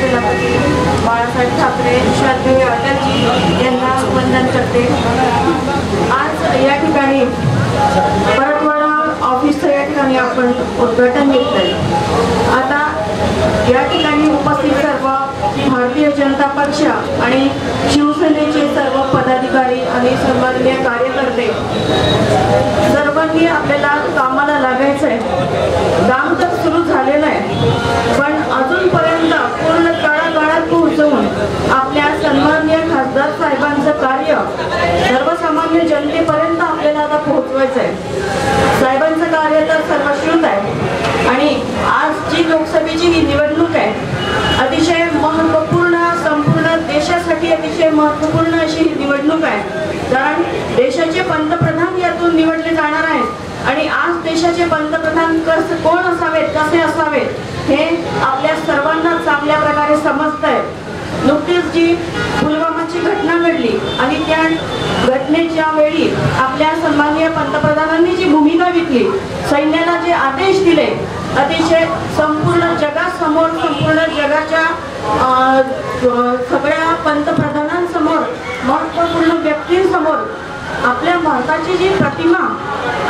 सेनापती बाळासाहेब ठाकरे श्रद्धेय अटलजी यांना वंदन करते. आज या ठिकाणी मराठवाडा ऑफिसचं या ठिकाणी आपण उद्घाटन घेतलंय. आता या ठिकाणी उपस्थित भारतीय जनता पक्ष आणि शिवसेनेचे सर्व पदाधिकारी आणि सन्माननीय कार्यकर्ते सर्वांनी आपल्याला कामाला लागायचं आहे काम तर सुरू झालेलं आहे पण अजूनपर्यंत पूर्ण काळाकाळात पोहोचवून आपल्या सन्माननीय खासदार साहेबांचं कार्य सर्वसामान्य जनतेपर्यंत आपल्याला आता पोहोचवायचं आहे साहेबांचं कार्य तर सर्वश्रुत आहे. आणि आज जी लोकसभेची ही निवडणूक आहे अतिशय देशासाठी अतिशय महत्त्वपूर्ण अशी ही निवडणूक आहे. कारण देशाचे पंतप्रधान यातून निवडले जाणार आहेत. आणि आज देशाचे पंतप्रधान कस कोण असावेत कसे असावेत हे आपल्या सर्वांना चांगल्या प्रकारे समजतंय. नुकतीच जी पुलवामाची घटना घडली आणि त्या घटनेच्या वेळी आपल्या सन्माननीय पंतप्रधानांनी जी भूमिका घेतली सैन्याला जे आदेश दिले अतिशय संपूर्ण जगासमोर संपूर्ण जगाच्या सगळ्या पंतप्रधानांसमोर महत्त्वपूर्ण व्यक्तींसमोर आपल्या भारताची जी प्रतिमा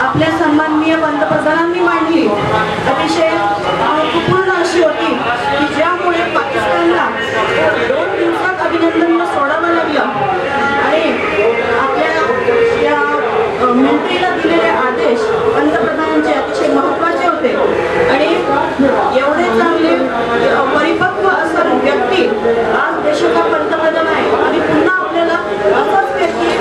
आपल्या सन्माननीय पंतप्रधानांनी मांडली अतिशय महत्त्वपूर्ण अशी होती की ज्यामुळे पाकिस्तानला दोन दिवसात अभिनंदनला सोडावं लागलं. आणि आपल्या या मंत्रीला दिलेले आदेश पंतप्रधानांचे अतिशय महत्त्वाचे होते. आणि एवढे चांगले अ, परिपक्व असं व्यक्ती आज देशाचा पंतप्रधान आहे आणि पुन्हा आपल्याला असाच व्यक्ती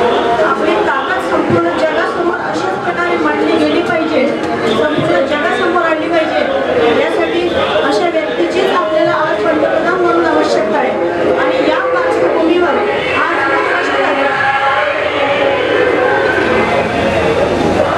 आपली ताकद संपूर्ण जगासमोर अशाच प्रकारे मांडली गेली पाहिजे संपूर्ण जगासमोर आणली पाहिजे यासाठी अशा व्यक्तीचीच आपल्याला आज पंतप्रधान म्हणून आवश्यकता आहे आणि या पार्श्वभूमीवर आज महाराष्ट्रात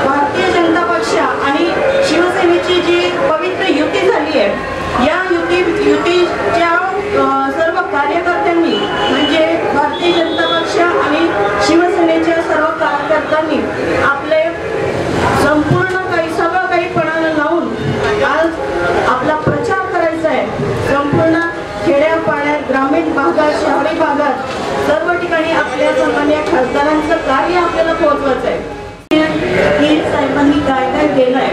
भारतीय जनता पक्ष आणि शिवसेनेची जी पवित्र युती झाली आहे या युती युतीच्या अ, सर्व कार्यकर्त्यांनी म्हणजे भारतीय जनता पक्ष आणि शिवसेनेच्या सर्व कार्यकर्त्यांनी आपले संपूर्ण काही सगळं काही पणाला लावून आज आपला प्रचार करायचा आहे संपूर्ण खेड्यापाड्यात ग्रामीण भागात शहरी भागात सर्व ठिकाणी आपल्या सामान्य खासदारांचं कार्य आपल्याला पोहोचवायचं आहे की साहेबांनी काय काय केलंय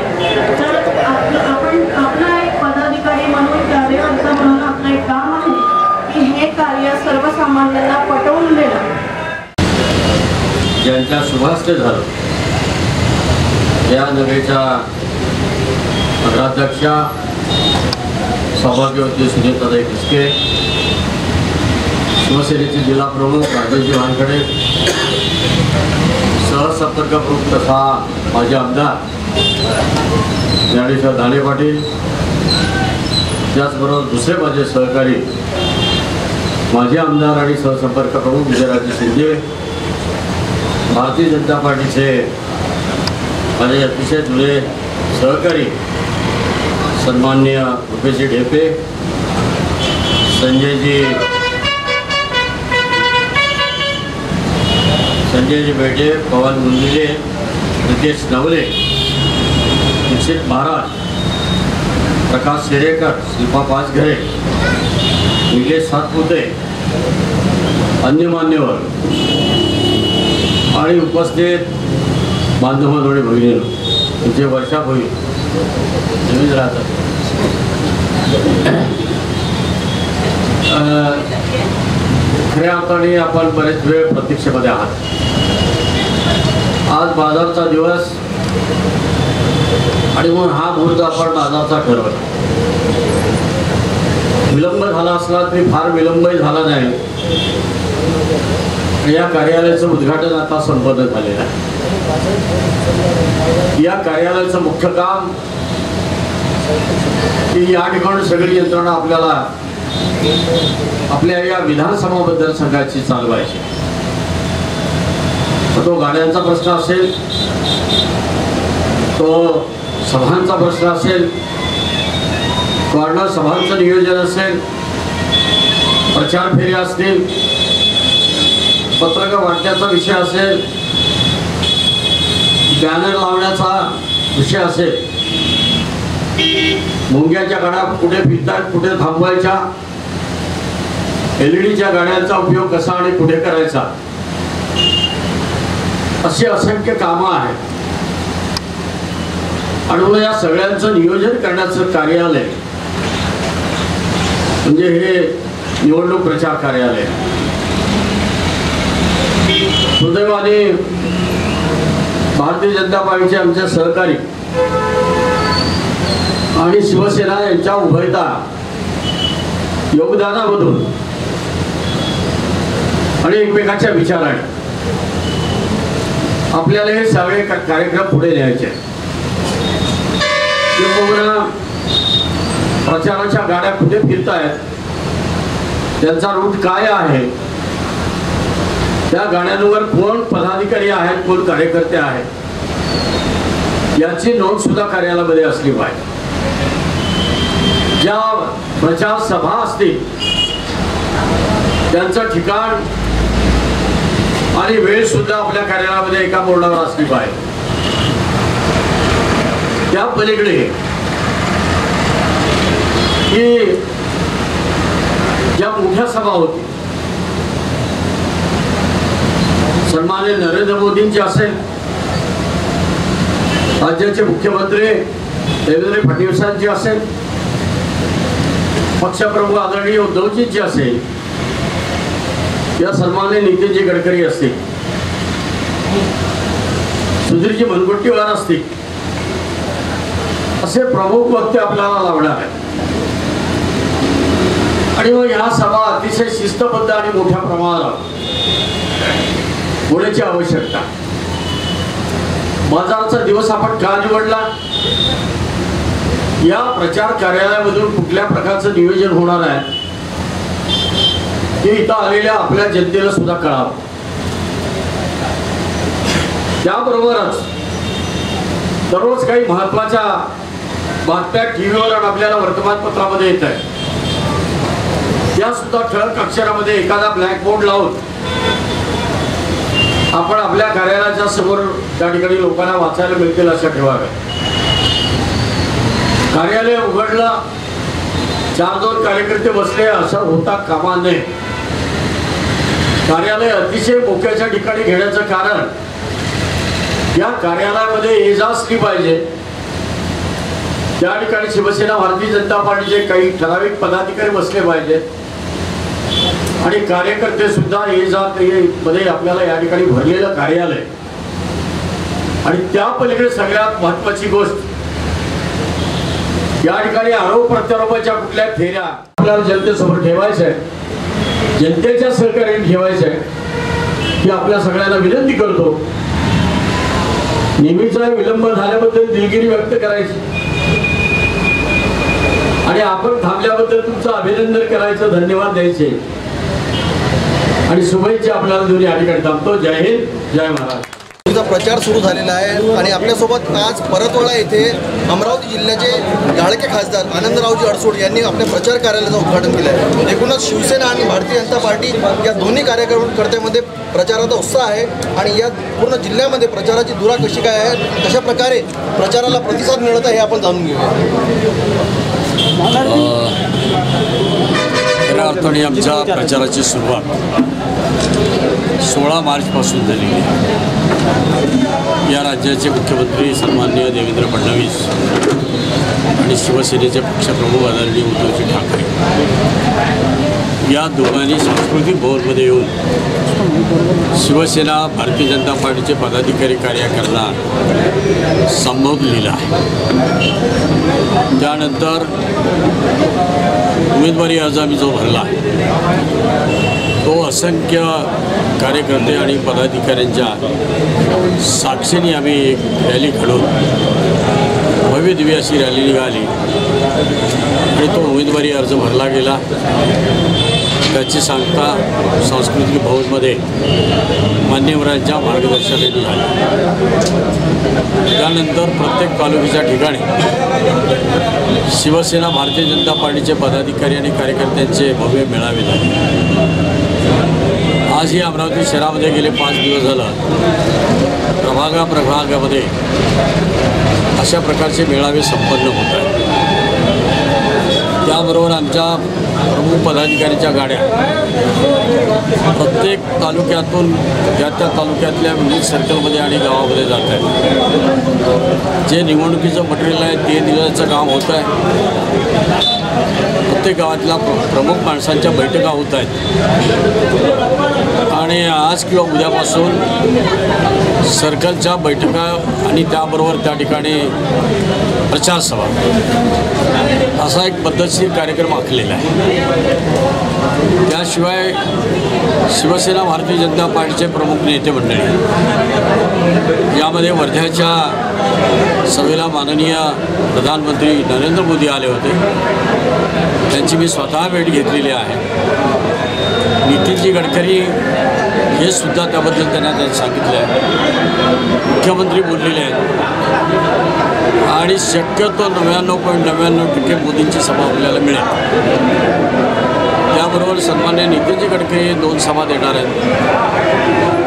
तर आपलं आपण आपला एक पदाधिकारी म्हणून कार्यकर्ता म्हणून आपलं एक काम आहे की हे कार्य सर्वसामान्यांना पटवून देणं ज्यांच्या शुभास्ते झालं. या नगरीच्या नगराध्यक्षा सौभाग्य होती सुनीताताई किसके शिवसेनेचे जिल्हा प्रमुख राजेशजी वानखडे सहसंपर्क प्रमुख तथा माजी आमदार ज्ञानेश्वर दाणे पाटील त्याचबरोबर दुसरे माझे सहकारी माजी आमदार आणि सहसंपर्क प्रमुख विजयराजे शिंदे भारतीय जनता पार्टीचे माझे अतिशय जुने सहकारी सन्मान्य रुपेशजी ढेपे संजयजी संजयजी बेटे पवन मुंदिले रितेश नवले दीक्षित महाराज प्रकाश शेरेकर शिल्पा पाचघरे निलेश सातपुते अन्य मान्यवर आणि उपस्थित बांधव थोडे भगिनी तुमचे वर्षा होईल नेहमीच राहतात अं, खऱ्या अर्थाने आपण बरेच वेळ प्रतीक्षेमध्ये आहात. आज बाजारचा दिवस आणि म्हणून हा मुहूर्त आपण बाजारचा ठरवला. विलंब झाला असला तरी फार विलंबही झाला नाही. या कार्यालयाचं उद्घाटन आता संपन्न झालेलं आहे या कार्यालयाचं मुख्य काम की या ठिकाणी सगळी यंत्रणा आपल्याला आपल्या या विधानसभा मतदारसंघाची चालवायची. तो गाड्यांचा प्रश्न असेल तो सभांचा प्रश्न असेल कॉर्नर सभांचं नियोजन असेल प्रचार फेऱ्या असतील पत्रक वाटण्याचा विषय असेल बॅनर लावण्याचा विषय असेल मुंग्याच्या गाड्या कुठे फिरतात कुठे थांबवायच्या एल गाड्यांचा उपयोग कसा आणि कुठे करायचा अशी असंख्य कामं आहेत. आणि मग या सगळ्यांचं नियोजन करण्याचं कार्यालय म्हणजे हे निवडणूक प्रचार कार्यालय. सुदैवाने भारतीय जनता पार्टीचे आमचे सहकारी आणि शिवसेना यांच्या उभयता योगदानामधून आणि एकमेकाच्या विचाराने आपल्याला हे सगळे कार्यक्रम पुढे न्यायचे प्रचाराच्या गाड्या कुठे फिरत आहेत त्यांचा रूट काय आहे? त्या गाण्यांवर कोण पदाधिकारी आहेत कोण कार्यकर्ते आहेत याची नोंद सुद्धा कार्यालयामध्ये असली पाहिजे. ज्या प्रचार सभा असतील त्यांचं ठिकाण आणि वेळ सुद्धा आपल्या कार्यालयामध्ये एका बोर्डावर असली पाहिजे. त्या पलीकडे की ज्या मोठ्या सभा होती सन्मान्य नरेंद्र मोदींची असेल राज्याचे मुख्यमंत्री देवेंद्र फडणवीसांची असेल पक्षप्रमुख आदरणीय उद्धवजींची असेल या सन्मान्य नितीनजी गडकरी असतील सुधीरजी मनगुट्टीवार असतील असे प्रमुख वक्ते आपल्याला लावणार आहेत. आणि मग ह्या सभा अतिशय शिस्तबद्ध आणि मोठ्या प्रमाणावर. होण्याची आवश्यकता. बाजारचा दिवस आपण का निवडला? या प्रचार कार्यालयामधून कुठल्या प्रकारचं नियोजन होणार आहे? हे इथं आलेल्या आपल्या जनतेला सुद्धा कळावं. त्याबरोबरच दररोज काही महत्त्वाच्या बातम्या टीव्हीवर आणि आपल्याला वर्तमानपत्रामध्ये येत आहे त्या सुद्धा ठळक अक्षरामध्ये एखादा ब्लॅकबोर्ड लावून आपण आपल्या कार्यालयाच्या समोर त्या ठिकाणी लोकांना वाचायला मिळतील अशा ठेवाव्या कार्यालय उघडलं चार दोन कार्यकर्ते बसले असं होता कामा नये. कार्यालय अतिशय मोक्याच्या ठिकाणी घेण्याचं कारण या कार्यालयामध्ये ये जा असली पाहिजे. त्या ठिकाणी शिवसेना भारतीय जनता पार्टीचे काही ठराविक पदाधिकारी बसले पाहिजेत. आणि कार्यकर्ते सुद्धा ये जात ये मध्ये आपल्याला या ठिकाणी भरलेलं कार्यालय. आणि त्या पलीकडे सगळ्यात महत्वाची गोष्ट या ठिकाणी आरोप प्रत्यारोपाच्या कुठल्या फेऱ्या आपल्याला जनतेसमोर ठेवायच्या आहे जनतेच्या सहकार्याने ठेवायचं आहे की आपल्या सगळ्यांना विनंती करतो. नेहमीचा विलंब झाल्याबद्दल दिलगिरी व्यक्त करायची. आणि आपण थांबल्याबद्दल तुमचं अभिनंदन करायचं धन्यवाद द्यायचे. आणि शुभेच्छा आपल्याला दोन्ही या ठिकाणी थांबतो. जय हिंद जय महाराज प्रचार सुरू झालेला आहे आणि आपल्यासोबत आज परतवाडा येथे अमरावती जिल्ह्याचे लाडके खासदार आनंदरावजी अडसूड यांनी आपल्या प्रचार कार्यालयाचं उद्घाटन केलं आहे. एकूणच शिवसेना आणि भारतीय जनता पार्टी या दोन्ही कार्यकर्त्यामध्ये प्रचाराचा उत्साह आहे आणि या पूर्ण जिल्ह्यामध्ये प्रचाराची धुरा कशी काय आहे कशा प्रकारे प्रचाराला प्रतिसाद मिळत आहे हे आपण जाणून घेऊया. खऱ्या अर्थाने आमच्या प्रचाराची सुरुवात सोळा मार्चपासून झालेली आहे या राज्याचे मुख्यमंत्री सन्मान्य देवेंद्र फडणवीस आणि शिवसेनेचे पक्षप्रमुख आदरणीय उद्धवजी ठाकरे. या दोघांनी सांस्कृतिक भवनमध्ये येऊन शिवसेना भारतीय जनता पार्टीचे पदाधिकारी कार्यकर्ता संभव लिहिला. त्यानंतर उमेदवारी अर्ज आम्ही जो भरला तो असंख्य कार्यकर्ते आणि पदाधिकाऱ्यांच्या साक्षीने आम्ही एक रॅली घडवून भव्य दिव्य अशी रॅली निघाली. आणि तो उमेदवारी अर्ज भरला गेला. त्याची सांगता सांस्कृतिक भवनमध्ये मान्यवरांच्या मार्गदर्शनाने झाली. त्यानंतर प्रत्येक तालुक्याच्या ठिकाणी शिवसेना भारतीय जनता पार्टीचे पदाधिकारी आणि कार्यकर्त्यांचे भव्य मेळावे झाले. आज ही अमरावती शहरामध्ये गेले पाच दिवस झालं. प्रभागा प्रभागामध्ये अशा प्रकारचे मेळावे संपन्न होत आहेत. त्याबरोबर आमच्या प्रमुख पदाधिकाऱ्यांच्या गाड्या प्रत्येक तालुक्यातून त्या त्या तालुक्यातल्या विविध सर्कलमध्ये आणि गावामध्ये जात आहेत. जे निवडणुकीचं मटेरियल आहे ते दिल्याचं काम होत आहे. प्रत्येक गावातल्या प्रमुख माणसांच्या बैठका होत आहेत. आणि आज किंवा उद्यापासून सर्कलच्या बैठका आणि त्याबरोबर त्या ठिकाणी प्रचारसभा. असा एक पद्धतशीर कार्यक्रम आखलेला आहे. त्याशिवाय शिवसेना भारतीय जनता पार्टीचे प्रमुख नेते मंडळी यामध्ये वर्ध्याच्या सभेला माननीय प्रधानमंत्री नरेंद्र मोदी आले होते. त्यांची मी स्वतः भेट घेतलेली आहे. नितीनजी गडकरी हे सुद्धा त्याबद्दल त्यांना त्यांनी सांगितलं आहे. मुख्यमंत्री बोललेले आहेत. आणि शक्यतो नव्याण्णव पॉईंट नव्याण्णव टक्के मोदींची सभा आपल्याला मिळेल. त्याबरोबर सन्मान्य नितीनजी गडकरी दोन सभा देणार आहेत.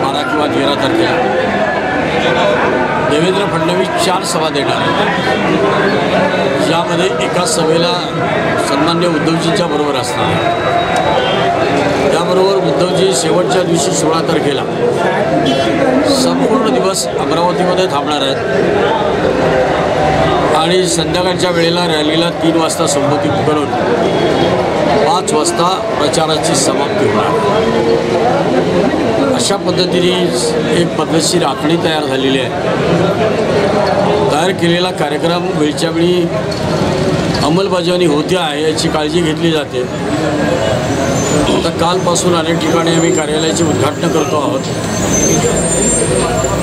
बारा किंवा तेरा तारखेला. देवेंद्र फडणवीस चार सभा देणार आहेत. यामध्ये एका सभेला सन्मान्य उद्धवजींच्या बरोबर असणार त्याबरोबर उद्धवजी शेवटच्या दिवशी सोळा तारखेला संपूर्ण दिवस अमरावतीमध्ये थांबणार आहेत. आणि संध्याकाळच्या वेळेला रॅलीला तीन वाजता संबोधित करून पाच वाजता प्रचाराची समाप्ती होणार. अशा पद्धतीने एक पद्धतशीर आखणी तयार झालेली आहे. तयार केलेला कार्यक्रम वेळच्या वेळी अंमलबजावणी होते आहे याची काळजी घेतली जाते. आता कालपासून अनेक ठिकाणी आम्ही कार्यालयाचे उद्घाटन करतो आहोत.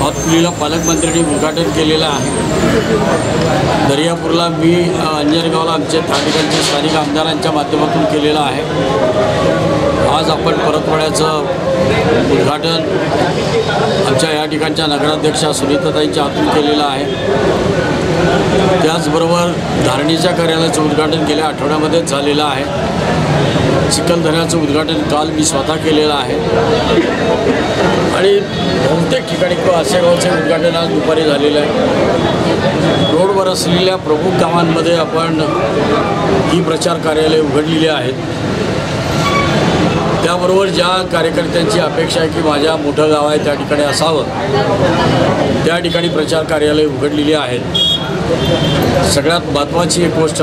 हातपुलीला पालकमंत्र्यांनी उद्घाटन केलेलं आहे. दर्यापूरला मी अ, अंजनगावला आमच्या त्या स्थानिक आमदारांच्या माध्यमातून केलेलं आहे. आज आपण परतवाड्याचं उद्घाटन आमच्या या ठिकाणच्या नगराध्यक्षा सुनीताताईंच्या हातून केलेलं आहे. त्याचबरोबर धारणीच्या कार्यालयाचं उद्घाटन गेल्या आठवड्यामध्येच झालेलं आहे. चिखलदऱ्याचं उद्घाटन काल मी स्वतः केलेलं आहे. आणि बहुतेक ठिकाणी किंवा आसेगावचं उद्घाटन आज दुपारी झालेलं आहे. रोडवर असलेल्या प्रमुख गावांमध्ये आपण ही प्रचार कार्यालय उघडलेली आहेत. त्याबरोबर ज्या कार्यकर्त्यांची अपेक्षा आहे की माझ्या मोठं गाव आहे त्या ठिकाणी असावं त्या ठिकाणी प्रचार कार्यालय उघडलेली आहेत. सगळ्यात महत्त्वाची एक गोष्ट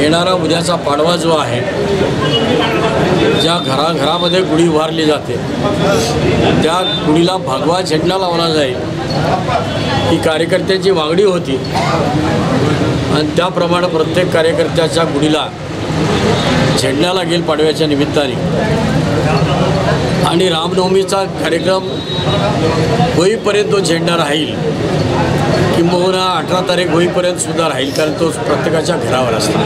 येणारा उद्याचा पाडवा जो आहे ज्या घराघरामध्ये गुढी उभारली जाते त्या गुढीला भगवा झेंडा लावला जाईल. ही कार्यकर्त्यांची मागणी होती. आणि त्याप्रमाणे प्रत्येक कार्यकर्त्याच्या गुढीला झेंडा लागेल पाडव्याच्या निमित्ताने. आणि रामनवमीचा कार्यक्रम होईपर्यंत तो झेंडा राहील. किंबहुना अठरा तारीख होईपर्यंत सुद्धा राहील कारण तो प्रत्येकाच्या घरावर असतो.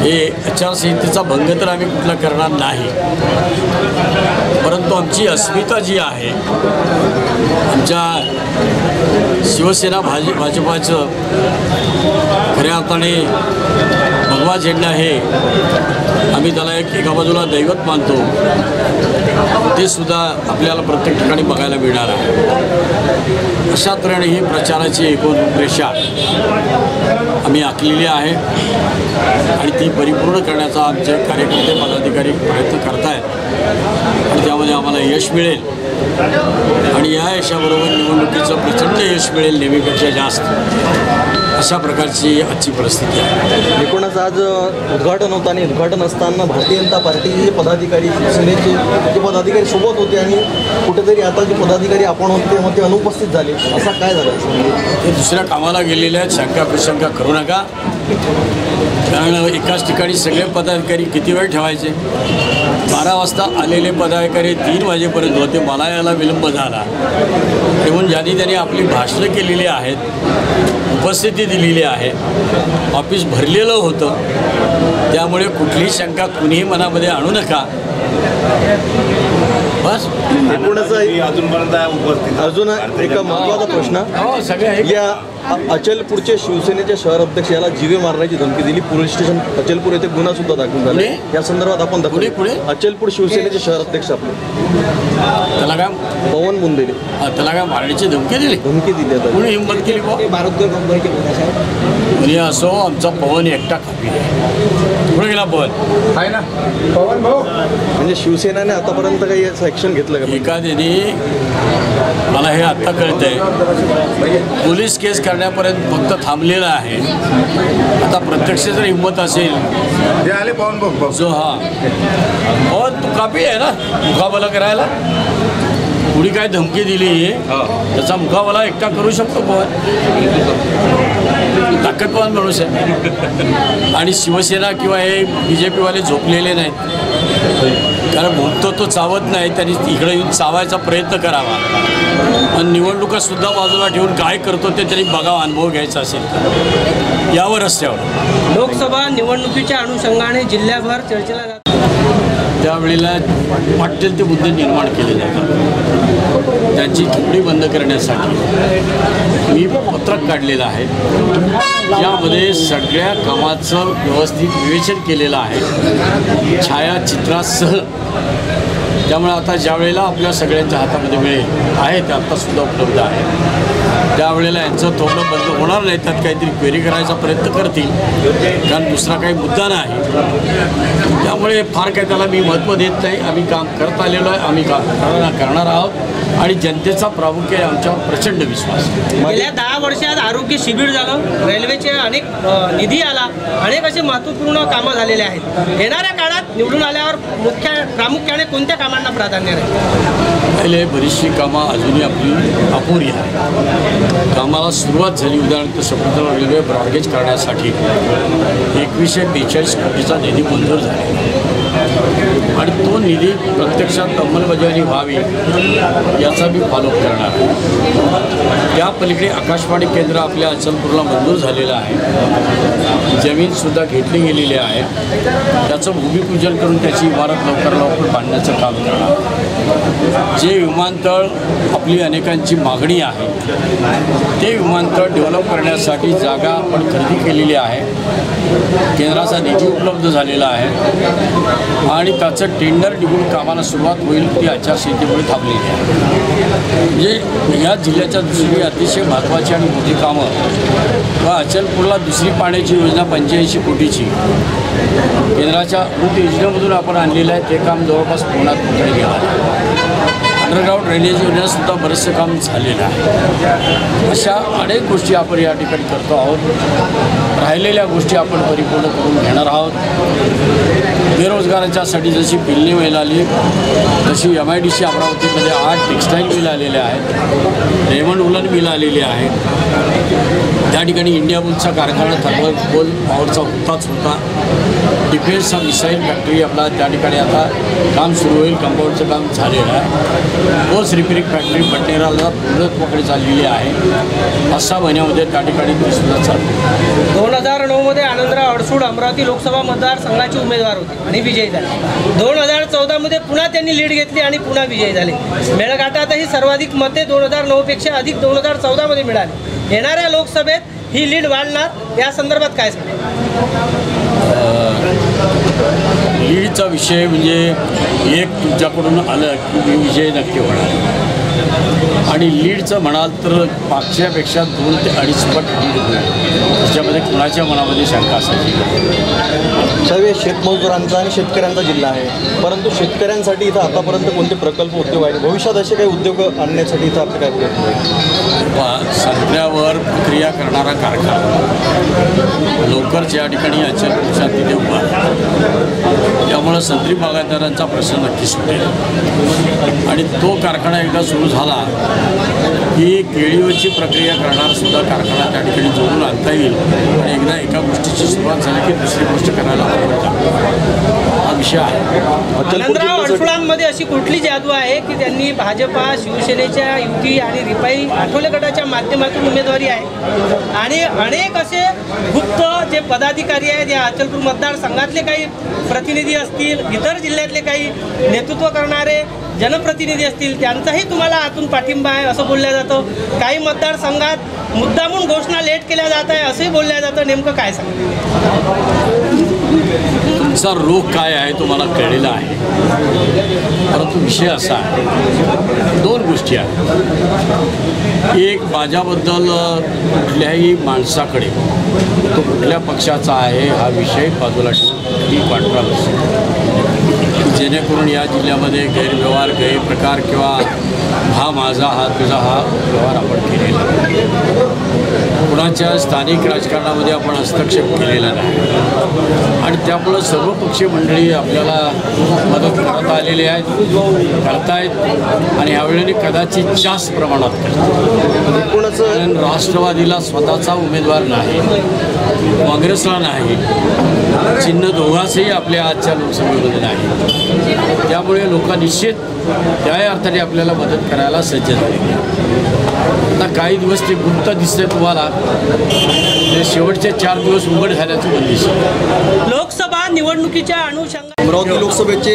हे आचारसंहितेचा भंग तर आम्ही कुठला करणार नाही. परंतु आमची अस्मिता जी आहे आमच्या शिवसेना भाज भाजपाचं खऱ्या अर्थाने हिरवा झेंडा हे आम्ही त्याला एक एका बाजूला दैवत मानतो. ते सुद्धा आपल्याला प्रत्येक ठिकाणी बघायला मिळणार आहे. अशा तऱ्हेने ही प्रचाराची एकूण रेषा आम्ही आखलेली आहे. आणि ती परिपूर्ण करण्याचा आमचे कार्यकर्ते पदाधिकारी प्रयत्न करत आहेत आणि त्यामध्ये आम्हाला यश मिळेल यशाबरोबर निवडणुकीचं प्रचंड यश मिळेल नेहमीपेक्षा जास्त. अशा प्रकारची आजची परिस्थिती आहे. एकूणच आज उद्घाटन होतं आणि उद्घाटन असताना भारतीय जनता पार्टीचे पदाधिकारी शिवसेनेचे जे पदाधिकारी सोबत होते आणि कुठेतरी आता जे पदाधिकारी आपण होते तेव्हा ते अनुपस्थित झाले. असा काय झालं? ते दुसऱ्या कामाला गेलेले आहेत शंका कुशंका करू नका. कारण एकाच ठिकाणी सगळे पदाधिकारी किती वेळ ठेवायचे? बारा वाजता आलेले पदाधिकारी तीन वाजेपर्यंत होते. मला याला विलंब झाला. म्हणून ज्यांनी त्यांनी आपली भाषणं केलेली आहेत उपस्थिती दिलेली आहे ऑफिस भरलेलं होतं. त्यामुळे कुठलीही शंका कुणीही मनामध्ये आणू नका. बस. एकूणच अजूनपर्यंत उपस्थित अजून एक महत्त्वाचा प्रश्न. हो या अचलपूरचे शिवसेनेचे शहर अध्यक्ष याला जीवे मारण्याची धमकी दिली. पोलीस स्टेशन अचलपूर येथे गुन्हा सुद्धा दाखल झाला? या संदर्भात आपण दाखवू. पुणे, पुणे? अचलपूर शिवसेनेचे शहर अध्यक्ष आपले. त्याला काय पवन मुंदेले त्याला काय मारण्याची धमकी दिली. धमकी दिली आता. कोणी हिंमत केली असो आमचा पवन एकटा आहे. कुठे गेला पवन आहे ना म्हणजे शिवसेनेने आतापर्यंत काही असं ॲक्शन घेतलं का एखाद्याने मला हे आत्ता कळतंय. पोलीस केस करण्यापर्यंत फक्त थांबलेला आहे. आता प्रत्यक्ष जर हिंमत असेल. ते आले पाहून बघ बघ जो हा. हो तू कापी आहे ना? मुकाबला करायला? कुणी काय धमकी दिली? त्याचा मुकाबला एकटा करू शकतो कोण? ताकदवान माणूस आहे. आणि शिवसेना किंवा हे बी जे पीवाले झोपलेले नाहीत. कारण भोगतो तो चावत नाही त्यांनी इकडे येऊन चावायचा प्रयत्न करावा. आणि निवडणुका सुद्धा बाजूला ठेवून काय करतो ते त्यांनी बघावा अनुभव घ्यायचा असेल. यावर रस्त्यावर लोकसभा निवडणुकीच्या अनुषंगाने जिल्ह्याभर चर्चेला जात त्यावेळेला वाटेल ते मुद्दे निर्माण केले जातात. त्यांची तुकडी बंद करण्यासाठी मी पत्रक काढलेलं आहे. यामध्ये सगळ्या कामाचं व्यवस्थित विवेचन केलेलं आहे. छायाचित्रासह. त्यामुळे आता ज्या वेळेला आपल्या सगळ्यांच्या हातामध्ये मिळेल आहे ते आत्तासुद्धा उपलब्ध आहे. त्यावेळेला यांचं थोडं बंद होणार नाही त्यात काहीतरी क्वेरी करायचा प्रयत्न करतील. कारण दुसरा काही मुद्दा नाही. त्यामुळे फार काही त्याला मी महत्त्व देत नाही. आम्ही काम करत आलेलो आहे. आम्ही काम करणार आहोत. आणि जनतेचा प्रामुख्याने आमच्यावर प्रचंड विश्वास. गेल्या दहा वर्षात आरोग्य शिबिर झालं रेल्वेचे अनेक निधी आला अनेक असे महत्त्वपूर्ण कामं झालेले आहेत. येणाऱ्या काळात निवडून आल्यावर मुख्य प्रामुख्याने कोणत्या कामांना प्राधान्य राहील? पहिले बरीचशी कामं अजूनही आपली अपुरी आहे कामाला सुरुवात झाली उदाहरणार्थ समुद्र रेल्वे ब्रॉडगेज करण्यासाठी. एकवीसशे बेचाळीस कोटीचा निधी मंजूर झाला. आणि तो निधी प्रत्यक्षात अंमलबजावणी व्हावी याचा मी फॉलोअप करणार त्या पलीकडे आकाशवाणी केंद्र आपल्या अचलपूरला मंजूर झालेलं आहे. जमीनसुद्धा घेतली गेलेली आहे. त्याचं भूमिपूजन करून त्याची इमारत लवकर लवकर बांधण्याचं काम करणार. जे विमानतळ आपली अनेकांची मागणी आहे ते विमानतळ डेव्हलप करण्यासाठी जागा आपण खरेदी केलेली आहे. केंद्राचा निधी उपलब्ध झालेला आहे. आणि त्याचं टेंडर निघून कामाला सुरुवात होईल ती आचारसंहितेमुळे थांबलेली आहे म्हणजे या जिल्ह्याच्या दुसरी अतिशय महत्त्वाची आणि मोठी कामं व अचलपूरला दुसरी पाण्याची योजना पंच्याऐंशी कोटीची. केंद्राच्या अमृत योजनेमधून आपण आणलेलं आहे ते काम जवळपास पूर्णात पोहोचले गेलं आहे. अंडरग्राऊंड ड्रेनेज योजनेसुद्धा बरंचसं काम झालेलं आहे. अशा अनेक गोष्टी आपण या ठिकाणी करतो आहोत. राहिलेल्या गोष्टी आपण परिपूर्ण करून घेणार आहोत. बेरोजगारांच्यासाठी जशी पिल्ली मिल आली तशी एम आय डी सी अमरावतीमध्ये आठ टेक्स्टाईल मिल आलेल्या आहेत. रेमंड उलन मिल आलेली आहे. त्या ठिकाणी इंडिया बुलचा कारखाना थर्मल कोल पॉवरचा होताच होता डिफेन्सचा मिसाईल फॅक्टरी आपला त्या ठिकाणी आता काम सुरू होईल. कंपाऊंडचं काम झालेलं आहे. पोस्ट रिपेरिंग फॅक्टरी बटनेराला पूर्णत्वाकडे चाललेली आहे. पाच सहा महिन्यामध्ये त्या ठिकाणी सुद्धा चालू. दोन हजार नऊमध्ये आनंदराव अडसूड अमरावती लोकसभा मतदारसंघाचे उमेदवार होते आणि विजयी झाले. दोन हजार चौदामध्ये पुन्हा त्यांनी लीड घेतली आणि पुन्हा विजयी झाले. मेळघाटातही सर्वाधिक मते दोन हजार नऊपेक्षा अधिक दोन हजार चौदामध्ये मिळाली. येणाऱ्या लोकसभेत ही लीड वाढणार या संदर्भात काय सांगा लीडचा विषय म्हणजे एक तुमच्याकडून आलं की विजय नक्की होणार. आणि लीडचं म्हणाल तर पाचशेपेक्षा दोन ते अडीच पट लीड होणार त्याच्यामध्ये कुणाच्या मनामध्ये शंका असायची? साहेब हे शेतमजुरांचा आणि शेतकऱ्यांचा जिल्हा आहे. परंतु शेतकऱ्यांसाठी इथं आतापर्यंत कोणते प्रकल्प उद्योग आहेत भविष्यात असे काही उद्योग आणण्यासाठी इथं आपले काय प्रयत्न संत्र्यावर प्रक्रिया करणारा कारखाना. लवकरच या ठिकाणी अचलपूरच्या तिथे उभा. त्यामुळं संत्री बागायतदारांचा प्रश्न नक्की सुटेल. आणि तो कारखाना एकदा सुरू झाला की केळीवरची प्रक्रिया करणारा सुद्धा कारखाना त्या ठिकाणी जोडून आणता येईल. आणि एकदा एका गोष्टीची सुरुवात झाली की दुसरी गोष्ट करायला आवडतात हा विषय आहे. अशी कुठली जादू आहे की त्यांनी भाजपा शिवसेनेच्या युती आणि रिपाई आठवले गटाच्या माध्यमातून उमेदवारी आहे? आणि अनेक असे गुप्त जे पदाधिकारी आहेत या अचलपूर मतदारसंघातले काही प्रतिनिधी असतील इतर जिल्ह्यातले काही नेतृत्व करणारे जनप्रतिनिधी असतील त्यांचाही तुम्हाला आतून पाठिंबा आहे असं बोललं जातं. काही मतदारसंघात मुद्दामून घोषणा लेट केल्या जात आहे असंही बोलल्या जातं. नेमकं काय सांगा तुमचा रोग काय आहे तो मला कळलेला आहे? परंतु विषय असा आहे दोन गोष्टी आहेत. एक माझ्याबद्दल कुठल्याही माणसाकडे तो कुठल्या पक्षाचा आहे हा विषय बाजूला ठेवून ही कॉन्ट्रावर्सी जेणेकरून या जिल्ह्यामध्ये गैरव्यवहार गैरप्रकार किंवा हा माझा हा तुझा हा व्यवहार आपण केलेला. कुणाच्या स्थानिक राजकारणामध्ये आपण हस्तक्षेप केलेला नाही. आणि त्यामुळं सर्वपक्षीय मंडळी आपल्याला मदत करत आलेली आहेत करतायत आणि यावेळी कदाचित जास्त प्रमाणात करतात. राष्ट्रवादीला स्वतःचा उमेदवार नाही. काँग्रेसला नाही. चिन्ह दोघांचंही आपल्या आजच्या लोकसभेमध्ये नाही. त्यामुळे लोक निश्चित त्या अर्थाने आपल्याला मदत करायला सज्ज झाले. आता काही दिवस ते गुप्त दिसते तुम्हाला. ते शेवटचे चार दिवस उघड झाल्याचं बंदिश आहे. लोकसभा निवडणुकीच्या अनुषंगाने अमरावती लोकसभेचे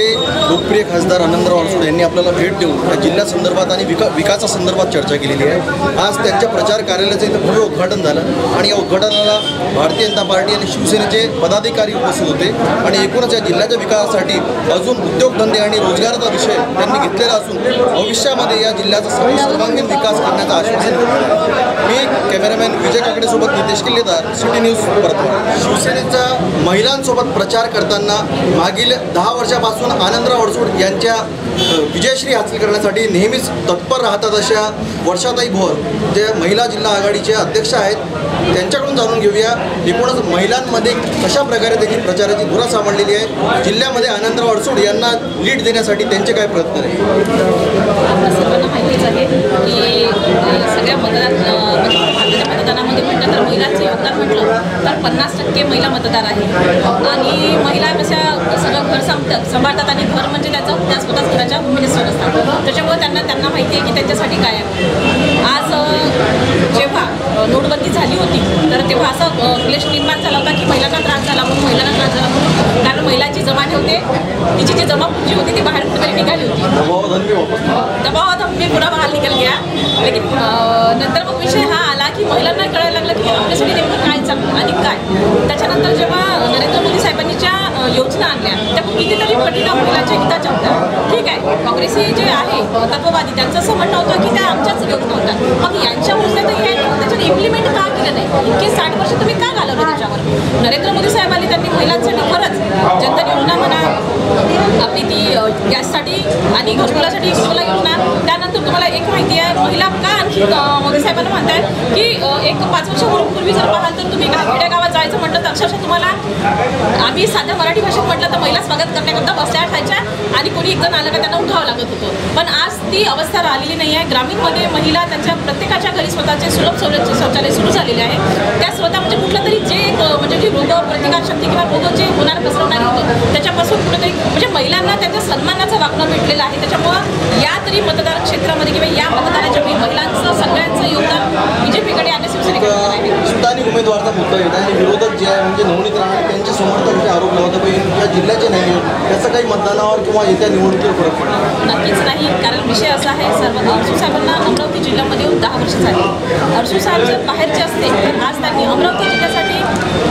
लोकप्रिय खासदार आनंदराव अडसूड यांनी आपल्याला भेट देऊन या जिल्ह्यासंदर्भात आणि विका विकासासंदर्भात चर्चा केलेली आहे. आज त्यांच्या प्रचार कार्यालयाचं इथं भव्य उद्घाटन झालं आणि या उद्घाटनाला भारतीय जनता पार्टी आणि शिवसेनेचे पदाधिकारी उपस्थित होते आणि एकूणच या जिल्ह्याच्या विकासासाठी अजून उद्योगधंदे आणि रोजगाराचा विषय त्यांनी घेतलेला असून भविष्यामध्ये या जिल्ह्याचा सर्वांगीण विकास करण्याचं आश्वासन मी कॅमेरामॅन विजय काकडेसोबत नितेश किल्लेदार सिटी न्यूज परत शिवसेनेचा महिलांसोबत प्रचार करताना मागील दहा वर्षापासून आनंदराव अडसूड यांच्या विजयश्री हासिल करण्यासाठी नेहमीच तत्पर राहतात अशा वर्षाताई भोर जे महिला जिल्हा आघाडीचे अध्यक्ष आहेत. त्यांच्याकडून जाणून घेऊया एकूणच महिलांमध्ये कशा प्रकारे त्यांनी प्रचाराची धुरा सांभाळलेली आहे. जिल्ह्यामध्ये आनंदराव अडसूड यांना लीड देण्यासाठी त्यांचे काय प्रयत्न आहेत? सर्वांना माहितीच आहे की सगळ्या मतदार मतदानामध्ये म्हटलं तर महिलांचं योगदान म्हटलं तर पन्नास टक्के महिला मतदार आहे आणि महिला कशा सगळं घर सांभतात सांभाळतात आणि घर म्हणजे त्याचं त्या स्वतःच घराच्या मिनिस्टर असतात त्याच्यामुळे त्यांना त्यांना माहिती आहे की त्यांच्यासाठी काय आहे. आज जेव्हा नोटबंदी झाली होती तर तेव्हा असा क्लेश निर्माण झाला होता की महिलांना त्रास झाला म्हणून महिलांना त्रास झाला म्हणून कारण महिलाची जमा ठेवते तिची जी जमा जी होती ती बाहेर कुठेतरी निघाली होती. दबाव धनवी वापस दबाव आता मी पुन्हा बाहेर निघाल गया लेकिन नंतर मग विषय हा आला की महिलांना कळायला लागलं की आपल्यासाठी नेमकं काय चाललं आणि काय. त्याच्यानंतर जेव्हा नरेंद्र मोदी साहेबांनी ज्या योजना आणल्या त्या कितीतरी पटीनं महिलांच्या हिताच्या होत्या. ठीक आहे काँग्रेस हे जे आहे तत्ववादी त्यांचं असं म्हणणं होतं की त्या आमच्याच योजना होत्या. मग यांच्या योजना तर हे इम्प्लिमेंट का केलं नाही? इतके साठ वर्ष तुम्ही का घालवलं त्याच्यावर? नरेंद्र मोदी साहेब आले त्यांनी महिलांसाठी खरंच जनधन योजना म्हणा आपली ती गॅससाठी आणि घरकुलासाठी उज्ज्वला योजना त्यानंतर तुम्हाला एक माहिती आहे महिला का आणखी मोदी साहेबांना म्हणतायत की एक पाच वर्षापूर्वी जर पाहाल तर तुम्ही जायचं म्हटलं तर अक्षरशः तुम्हाला आम्ही साध्या मराठी भाषेत म्हटलं तर महिला स्वागत करण्याकरता बसल्या ठायच्या आणि कोणी एक जण आलं का त्यांना उठावं लागत होतं. पण आज ती अवस्था राहिलेली नाही आहे ग्रामीणमध्ये महिला त्यांच्या प्रत्येकाच्या घरी स्वतःचे सुलभ सौलभ्य शौचालय सुरू झालेले आहे. त्या स्वतः म्हणजे कुठलं तरी जे म्हणजे जी रोग प्रतिकारशक्ती किंवा रोग जे होणार पसरवणारे होतं त्याच्यापासून कुठेतरी म्हणजे महिलांना त्यांच्या सन्मानाचं वागणं भेटलेलं आहे. त्याच्यामुळं या तरी मतदार क्षेत्रामध्ये किंवा या मतदाराच्या वेळी महिलांचं सगळ्यांचं योगदान बीजेपीकडे आणि शिवसेनेकडे आहे उमेदवाराचा मुद्दा येत आणि विरोधक जे आहे म्हणजे नवनीत राणे त्यांच्या समर्थक जे आरोप लावतात की या जिल्ह्याचे नाही आहेत त्याचा काही मतदानावर किंवा येत्या निवडणुकीवर फरक पडला नक्कीच नाही कारण विषय असा आहे सर्व अर्जू साहेबांना अमरावती जिल्ह्यामध्ये येऊन दहा वर्ष झाली. अर्जू साहेब जर बाहेरचे असते तर आज त्यांनी अमरावती जिल्ह्यासाठी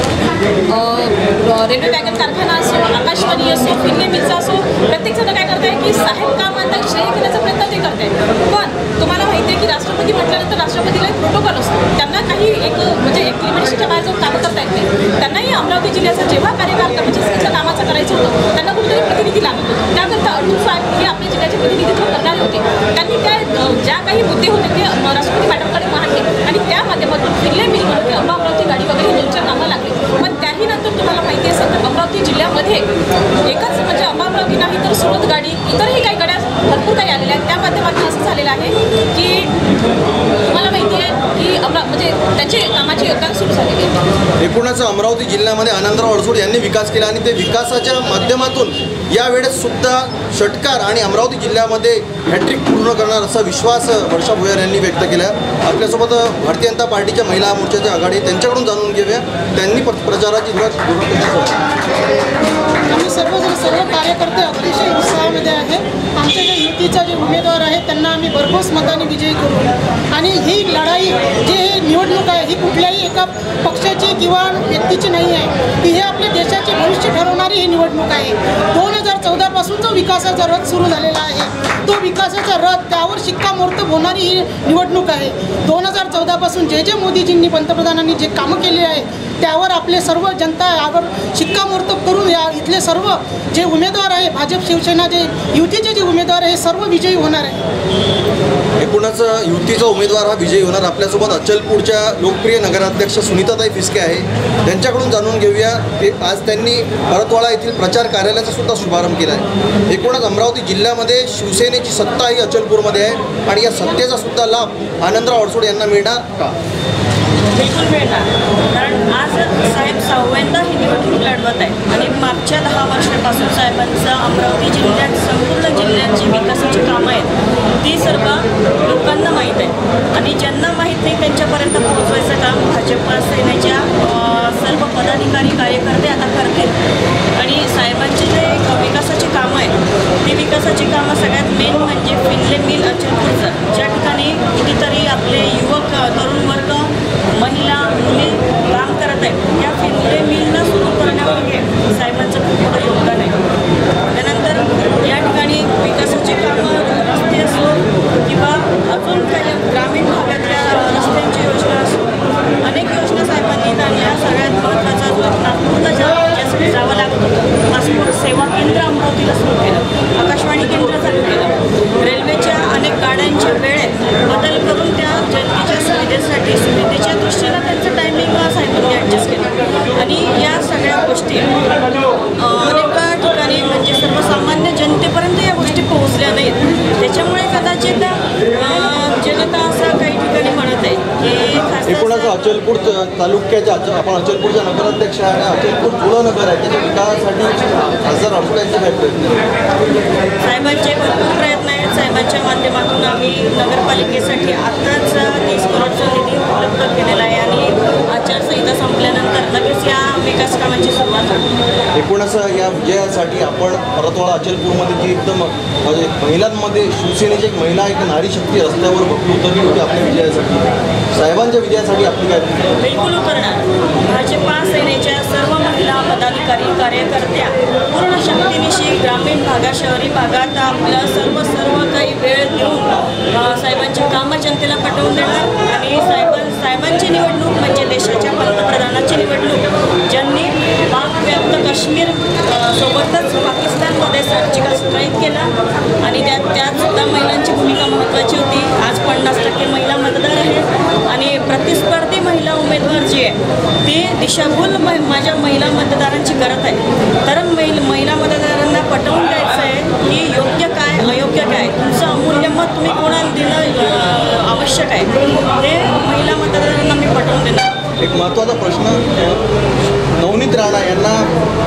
रेल्वे वॅगन कारखाना असो आकाशवाणी असो फिरले मिल्स असो प्रत्येक जण काय करताय की साहेब काम आणतात श्रेय घेण्याचा प्रयत्न ते करताय. पण तुम्हाला माहिती आहे की राष्ट्रपती म्हटल्यानंतर राष्ट्रपतीला एक प्रोटोकॉल असतो. त्यांना काही एक म्हणजे एक लिमिटेशनच्या बाहेर जाऊन कामं करता येत नाही. त्यांनाही अमरावती जिल्ह्याचा जेव्हा कार्यकाळ म्हणजे त्यांच्या कामाचं करायचं होतं त्यांना कुठेतरी प्रतिनिधी लागत होतं. त्याकरता अर्जुन साहेब हे आपल्या जिल्ह्याचे प्रतिनिधित्व करणारे होते. त्यांनी त्या ज्या काही मुद्दे होते ते राष्ट्रपती मॅडमकडे मांडले. आणि त्या माध्यमातून फिरले मिलमध्ये अमरावती गाडी वगैरे हे दोन चार कामं लागले. मग नंतर तुम्हाला माहिती असेल तर अमरावती जिल्ह्यामध्ये एकच म्हणजे अमरावती नाही तर सुरत गाडी इतरही काही गाड्या भरपूर काही आलेल्या आहेत. त्या माध्यमातून असं झालेलं आहे की तुम्हाला की म्हणजे सुरू एकूणच अमरावती जिल्ह्यामध्ये आनंदराव अडसूड यांनी विकास केला आणि ते विकासाच्या माध्यमातून यावेळेस सुद्धा षटकार आणि अमरावती जिल्ह्यामध्ये हॅट्रिक पूर्ण करणार असा विश्वास वर्षा भुयार यांनी व्यक्त केला. आपल्यासोबत भारतीय जनता पार्टीच्या महिला मोर्चाच्या आघाडी त्यांच्याकडून जाणून घेऊया. त्यांनी प्रचाराची धुरा धुरा सर्वजण सर्व कार्यकर्ते अतिशय उत्साहामध्ये आहेत. आमच्या जे युतीचा जे उमेदवार आहे त्यांना आम्ही भरघोस मताने विजयी करू. आणि ही लढाई जी हे निवडणूक आहे ही कुठल्याही एका पक्षाची किंवा व्यक्तीची नाही आहे. की हे आपल्या देशाचे भविष्य ठरवणारी ही निवडणूक आहे. दोन हजार चौदापासून जो विकासाचा रथ सुरू झालेला आहे तो विकासाचा रथ त्यावर शिक्कामोर्तब होणारी ही निवडणूक आहे. दोन हजार चौदापासून जे जे मोदीजींनी पंतप्रधानांनी जे कामं केले आहे त्यावर आपले सर्व जनता यावर शिक्कामोर्तब करून या इथले सर्व जे उमेदवार आहे भाजप शिवसेना जे युतीचे जे उमेदवार आहे हे सर्व विजयी होणार आहे. एकूणच युतीचा उमेदवार हा विजयी होणार. आपल्यासोबत अचलपूरच्या लोकप्रिय नगराध्यक्ष सुनीताताई फिसके आहे. त्यांच्याकडून जाणून घेऊया. ते आज त्यांनी परतवाडा येथील प्रचार कार्यालयाचा सुद्धा शुभारंभ केला आहे. एकूणच अमरावती जिल्ह्यामध्ये शिवसेनेची सत्ता ही अचलपूरमध्ये आहे आणि या सत्तेचा सुद्धा लाभ आनंदराव अडसोड यांना मिळणार का? बिलकुल मिळणार. कारण आज साहेब सहाव्यांदा ही लढवत आहे. आणि मागच्या दहा वर्षापासून साहेबांचं अमरावती जिल्ह्यात संपूर्ण जिल्ह्यात जी विकासाची कामं आहेत ती सर्व लोकांना माहीत आहे. आणि ज्यांना माहीत नाही त्यांच्यापर्यंत पोहोचवायचं काम भाजपा सेनेच्या सर्व पदाधिकारी कार्यकर्ते आता करतील. आणि साहेबांची जे विकासाची कामं आहेत ती विकासाची कामं सगळ्यात मेन म्हणजे फिनले मिल अचलपूरचं. ज्या ठिकाणी कितीतरी आपले युवक तरुण वर्ग महिला मुली काम करत आहेत या फिनले मिलनं सुरू करण्यामागे साहेबांचं खूप मोठं योगदान आहे त्यानंतर या ठिकाणी विकासाची कामं रस्ते असो किंवा अजून काही ग्रामीण भागातल्या रस्त्यांची योजना असो अनेक योजना साहेबांनी आणल्या सगळ्यात महत्त्वाचा जो नागपूरला ज्या ज्यासाठी जावं लागत होतं पासपोर्ट सेवा केंद्र अमरावतीला सुरू केलं आकाशवाणी केंद्र चालू केलं रेल्वेच्या अनेक गाड्यांच्या वेळेत बदल करून त्या जनतेच्या सुविधेसाठी सुविधेच्या दृष्टीनं त्यांचं टायमिंग साहेबांनी ॲडजस्ट केलं आणि या सगळ्या गोष्टी अं, अनेक ठिकाणी म्हणजे सर्वसामान्य जनतेपर्यंत या गोष्टी पोहोचल्या नाहीत त्याच्यामुळे कदाचित अं, जनता असं काही ठिकाणी म्हणत आहे की खासदार एकूणच साहेब- अचलपूर त- तालुक्याच्या अच- आपण अचलपूरच्या नगराध्यक्ष आहे आणि अचलपूर जुळं नगर आहे त्याच्या विकासासाठी खासदार अडसोड यांचे काय प्रयत्न आहेत? साहेबांचे भरपूर प्रयत्न आहेत साहेबांच्या माध्यमातून आम्ही नगरपालिकेसाठी आत्ताच तीस करोडचा निधी उपलब्ध केलेला आहे आणि आचारसंहिता संपल्यानंतर लगेच या विकास कामाची सुरुवात होईल. एकूणच या विजयासाठी आपण परतवाडा अचलपूरमध्ये जी एकदम म्हणजे महिलांमध्ये शिवसेनेची एक महिला एक नारी शक्ती रस्त्यावर भक्ती उतरली होती आपल्या विजयासाठी. साहेबांच्या विजयासाठी आपली काय बिलकुल उतरणार भाजपा सेनेच्या सर्व महिला पदाधिकारी कार्यकर्त्या पूर्ण शक्तीनिशी ग्रामीण भागात शहरी भागात आपलं सर्व सर्व काही वेळ देऊन अ, साहेबांची कामं जनतेला पटवून देणार आणि साहेब साहेबांची निवडणूक म्हणजे देशाच्या पंतप्रधानाची निवडणूक ज्यांनी पाकव्याप्त काश्मीर सोबतच पाकिस्तानमध्ये सर्जिकल स्ट्राईक केला आणि त्यात त्यातसुद्धा महिलांची भूमिका महत्त्वाची होती. आज पन्नास टक्के महिला मतदार आहेत आणि प्रतिस्पर्धी महिला उमेदवार जी आहे ती दिशाभूल माझ्या महिला मतदारांची करत आहे. तर महिल महिला मतदारांना पटवून द्यायचं आहे की योग्य काय अयोग्य काय? तुमचं अमूल्य मत तुम्ही कोणाला दिलं आवश्यक आहे? ते एक महत्त्वाचा प्रश्न नवनीत राणा यांना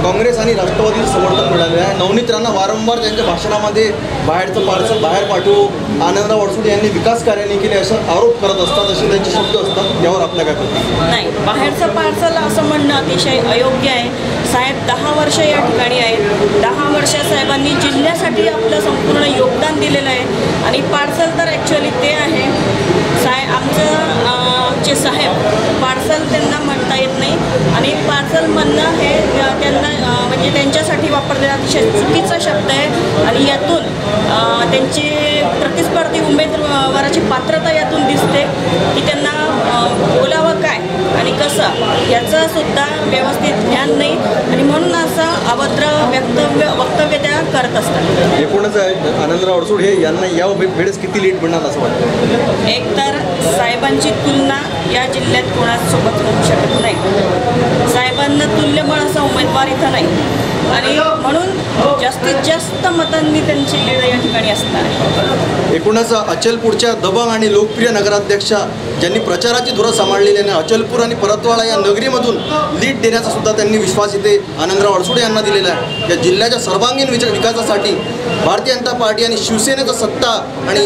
काँग्रेस आणि राष्ट्रवादीचं समर्थन मिळालेलं आहे. नवनीत राणा वारंवार त्यांच्या भाषणामध्ये बाहेरचं पार्सल बाहेर पाठवू आनंदराव अडसुडे यांनी विकास कार्य नाही केले असं आरोप करत असतात असे त्यांचे शब्द असतात. यावर आपल्या काय नाही बाहेरचं पार्सल असं म्हणणं अतिशय अयोग्य आहे. साहेब दहा वर्ष या ठिकाणी आहेत. दहा वर्ष साहेबांनी जिल्ह्यासाठी आपलं संपूर्ण योगदान दिलेलं आहे. आणि पार्सल तर ॲक्च्युली ते आहे. साहेब आमचं आमचे साहेब पार्सल त्यांना म्हणता येत नाही. आणि पार्सल म्हणणं हे त्यांना म्हणजे त्यांच्यासाठी वापरलेला अतिशय चुकीचा शब्द आहे. आणि यातून त्यांची प्रतिस्पर्धी उमेदवाराची पात्रता यातून दिसते की त्यांना बोलावं काय आणि कसं याचं सुद्धा व्यवस्थित ज्ञान नाही. आणि म्हणून असं अभद्र वक्तव्य वक्तव्य त्या करत असतात. एकूणच आनंदराव अडसूड हे यांना या वेळेस किती लीड मिळणार असं वाटतं? एकतर साहेबांची तुलना या जिल्ह्यात कोणासोबत होऊ शकत नाही. साहेबांना तुल्यबळ असा उमेदवार इथं नाही. आणि म्हणून जास्तीत जास्त मतांनी त्यांची लीड या ठिकाणी असणार आहे एकूणच अचलपूरच्या दबंग आणि लोकप्रिय नगराध्यक्षा ज्यांनी प्रचाराची धुरा सांभाळलेली आहे अचलपूर आणि परतवाडा या नगरीमधून लीड देण्याचा सुद्धा त्यांनी विश्वास इथे आनंदराव अडसुडे यांना दिलेला आहे. या जिल्ह्याच्या सर्वांगीण विचार विकासासाठी भारतीय जनता पार्टी आणि शिवसेनेचं सत्ता आणि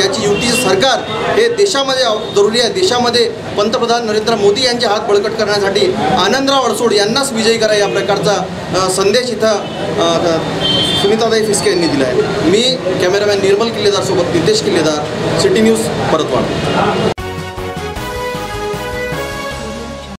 याची युतीचं सरकार हे देशामध्ये जरुरी आहे. देशामध्ये पंतप्रधान नरेंद्र मोदी यांचे हात बळकट करण्यासाठी आनंदराव अडसोड यांनाच विजयी करा या प्रकारचा संदेश इथं अ, सुनीताताई यांनी दिला आहे. मी कॅमेरामॅन निर्मल किल्लेदार सोबत नितेश किल्लेदार सिटी न्यूज परतवाड.